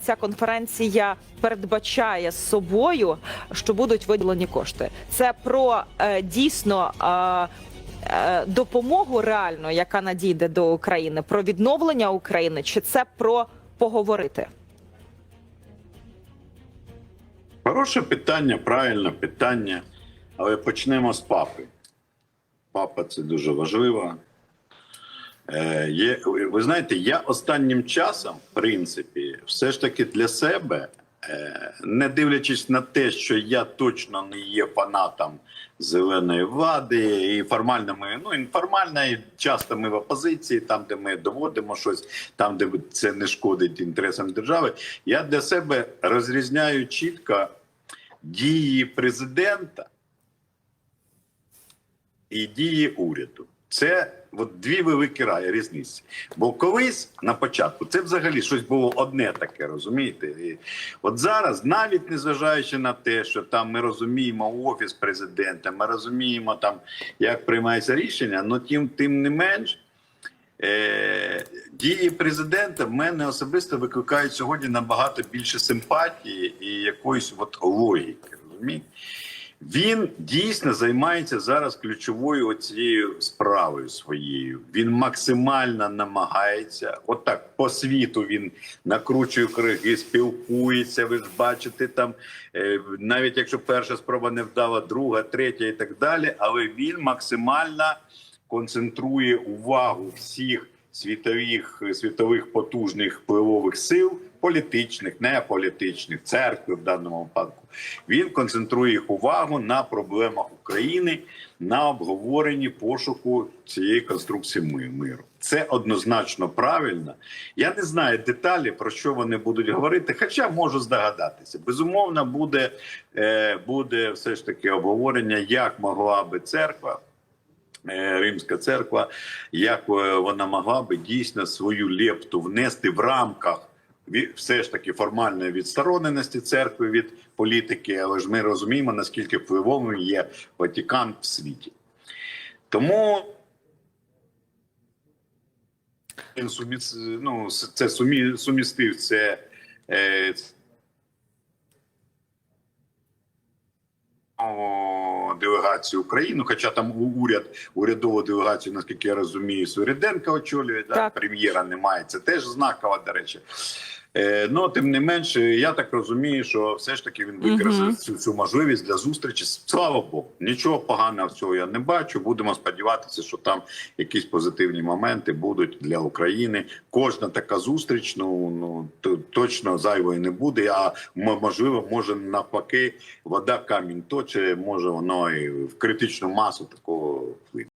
ця конференція передбачає з собою, що будуть виділені кошти. Це про е, дійсно. е, Допомогу реально, яка надійде до України, про відновлення України, чи це про поговорити? Хороше питання, правильне питання. Але почнемо з папи. Папа це дуже важливо. Е, є, ви знаєте, я останнім часом, в принципі, все ж таки для себе, е, не дивлячись на те, що я точно не є фанатом зеленої влади, і формально ми, ну інформально, і часто ми в опозиції, там, де ми доводимо щось, там, де це не шкодить інтересам держави. Я для себе розрізняю чітко дії президента і дії уряду. Це от дві великі ра- різниці. Бо колись на початку це взагалі щось було одне таке, розумієте? І от зараз, навіть незважаючи на те, що там ми розуміємо офіс президента, ми розуміємо там, як приймається рішення, але тим, тим не менш. Е, дії президента в мене особисто викликають сьогодні набагато більше симпатії і якоїсь от логіки. Розумієте? Він дійсно займається зараз ключовою цією справою своєю. Він максимально намагається, отак по світу він накручує криги, спілкується. Ви ж бачите там, е, навіть якщо перша спроба не вдала, друга, третя і так далі. Але він максимально концентрує увагу всіх світових світових потужних впливових сил, політичних, неполітичних, церкви в даному випадку. Він концентрує їх увагу на проблемах України, на обговоренні пошуку цієї конструкції миру. Це однозначно правильно. Я не знаю деталі про що вони будуть говорити, хоча можу здогадатися. Безумовно, буде, е, буде все ж таки обговорення, як могла би церква. е, Римська церква, як е, вона могла би дійсно свою лепту внести в рамках все ж таки формальної відстороненості церкви від політики, але ж ми розуміємо, наскільки впливовим є Ватикан в світі. Тому він суміс, ну, це сумі, сумістив це. Е, делегацію України, хоча там уряд, урядову делегацію, наскільки я розумію, Суріденка очолює, да? Прем'єра немає. Це теж знакова, до речі. Е, ну, тим не менше, я так розумію, що все ж таки він використав цю, цю можливість для зустрічі. Слава Богу, нічого поганого в цього я не бачу. Будемо сподіватися, що там якісь позитивні моменти будуть для України. Кожна така зустріч, ну ну то- точно зайвої не буде. А можливо, може навпаки, вода камінь точить, може воно і в критичну масу такого вплине.